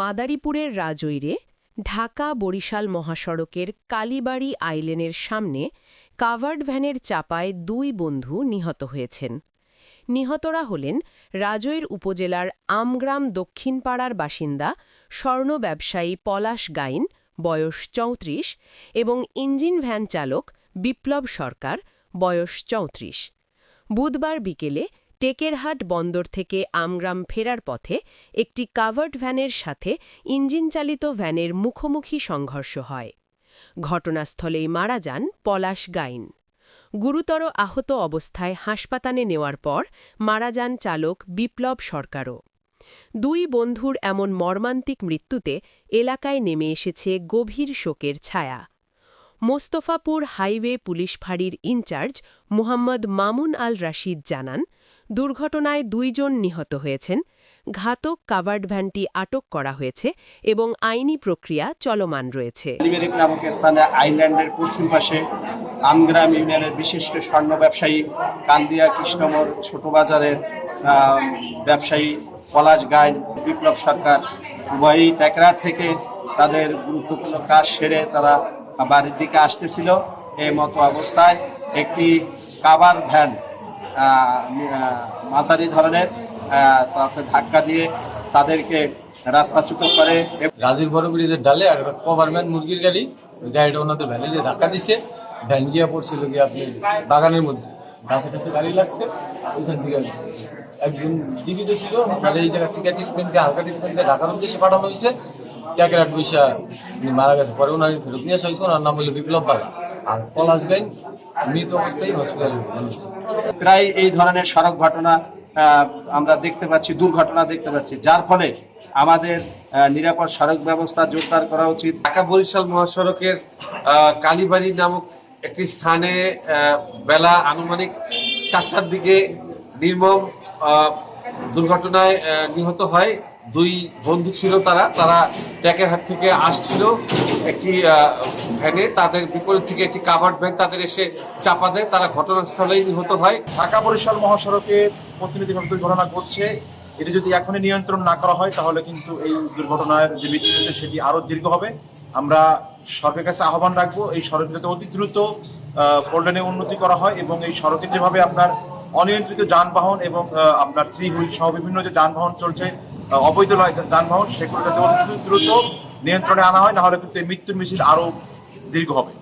মাদারীপুরের রাজৈরে ঢাকা বরিশাল মহাসড়কের কালীবাড়ি আইলেনের সামনে কাভার্ড ভ্যানের চাপায় দুই বন্ধু নিহত হয়েছেন। নিহতরা হলেন রাজৈর উপজেলার আমগ্রাম দক্ষিণপাড়ার বাসিন্দা স্বর্ণ ব্যবসায়ী পলাশ গাইন, বয়স চৌত্রিশ, এবং ইঞ্জিন ভ্যান চালক বিপ্লব সরকার, বয়স চৌত্রিশ। বুধবার বিকেলে টেকেরহাট বন্দর থেকে আমগ্রাম ফেরার পথে একটি কাভার্ড ভ্যানের সাথে ইঞ্জিনচালিত ভ্যানের মুখোমুখি সংঘর্ষ হয়। ঘটনাস্থলেই মারা যান পলাশ গাইন। গুরুতর আহত অবস্থায় হাসপাতালে নেওয়ার পর মারা যান চালক বিপ্লব সরকারও। দুই বন্ধুর এমন মর্মান্তিক মৃত্যুতে এলাকায় নেমে এসেছে গভীর শোকের ছায়া। মোস্তফাপুর হাইওয়ে পুলিশ ফাঁড়ির ইনচার্জ মোহাম্মদ মামুন আল রাশিদ জানান দুর্ঘটনায় দুইজন নিহত হয়েছেন, ঘাতক কাভার্ড ভ্যানটি আটক করা হয়েছে এবং আইনি প্রক্রিয়া চলমান রয়েছে। আইল্যান্ডের পশ্চিম পাশে আমগ্রাম ইউনিয়নের বিশিষ্ট স্বর্ণ ব্যবসায়ী কান্দিয়া কৃষ্ণমোড় ছোট বাজারের ব্যবসায়ী পলাশ গাই বিপ্লব সরকার উভয়ই ট্যাকরার থেকে তাদের গুরুত্বপূর্ণ কাজ সেরে তারা বাড়ির দিকে আসতেছিল। এই মতো অবস্থায় একটি কাবার ভ্যান মাঝারি ধরনের তাতে ধাক্কা দিয়ে তাদেরকে রাস্তা রাস্তাচ্যুত করে। রাজীব বড় ব্রিজের ডালে আর মুরগির গাড়ি, ওই গাড়িটা ওনাদের ভ্যানে যে ধাক্কা দিচ্ছে ভ্যান গিয়ে পড়ছিল গিয়ে আপনি বাগানের মধ্যে। গাছে কাছে গাড়ি লাগছে, ওইখান থেকে একজন জীবিত ছিল আর এই জায়গা থেকে ট্রিটমেন্টকে হালকা ট্রিটমেন্টকে ঢাকার উদ্দেশ্যে পাঠানো হয়েছে। ক্যাকের আট পয়সা মারা গেছে, পরে ওনার ফেরত নিয়ে আসা হয়েছে, ওনার নাম হলো বিপ্লব বাগা। আর পলাশ গাইন মৃত অবস্থায় হসপিটালে প্রায় এই ধরনের সড়ক ঘটনা আমরা দেখতে পাচ্ছি দুর্ঘটনা দেখতে পাচ্ছি যার ফলে আমাদের নিরাপদ সড়ক ব্যবস্থা জোরদার করা উচিত। ঢাকা বরিশাল মহাসড়কের কালীবাড়ি নামক একটি স্থানে বেলা আনুমানিক চারটার দিকে নির্মম দুর্ঘটনায় নিহত হয়। দুই বন্ধু ছিল তারা তারা ট্যাকেরহাট থেকে আসছিল একটি ভ্যানে। তাদের বিপরীত থেকে একটি কাভার্ড ভ্যান তাদের এসে চাপা দেয়। তারা ঘটনাস্থলেই নিহত হয়। ঢাকা বরিশাল মহাসড়কে প্রতিনিধিভাবে দুর্ঘটনা ঘটছে। এটি যদি এখনই নিয়ন্ত্রণ না করা হয়, তাহলে কিন্তু এই দুর্ঘটনার যে মৃত্যু সেটি আরও দীর্ঘ হবে। আমরা সরকারের কাছে আহ্বান রাখব, এই সড়ক অতি দ্রুত ফোল্ডেনে উন্নতি করা হয় এবং এই সড়কে যেভাবে আপনার অনিয়ন্ত্রিত যানবাহন এবং আপনার থ্রি হুইল সহ বিভিন্ন যে যানবাহন চলছে অবৈধ যানবাহন সেগুলো যাতে দ্রুত নিয়ন্ত্রণে আনা হয় না হলে কিন্তু এই মৃত্যুর মিছিল আরও দীর্ঘ হবে।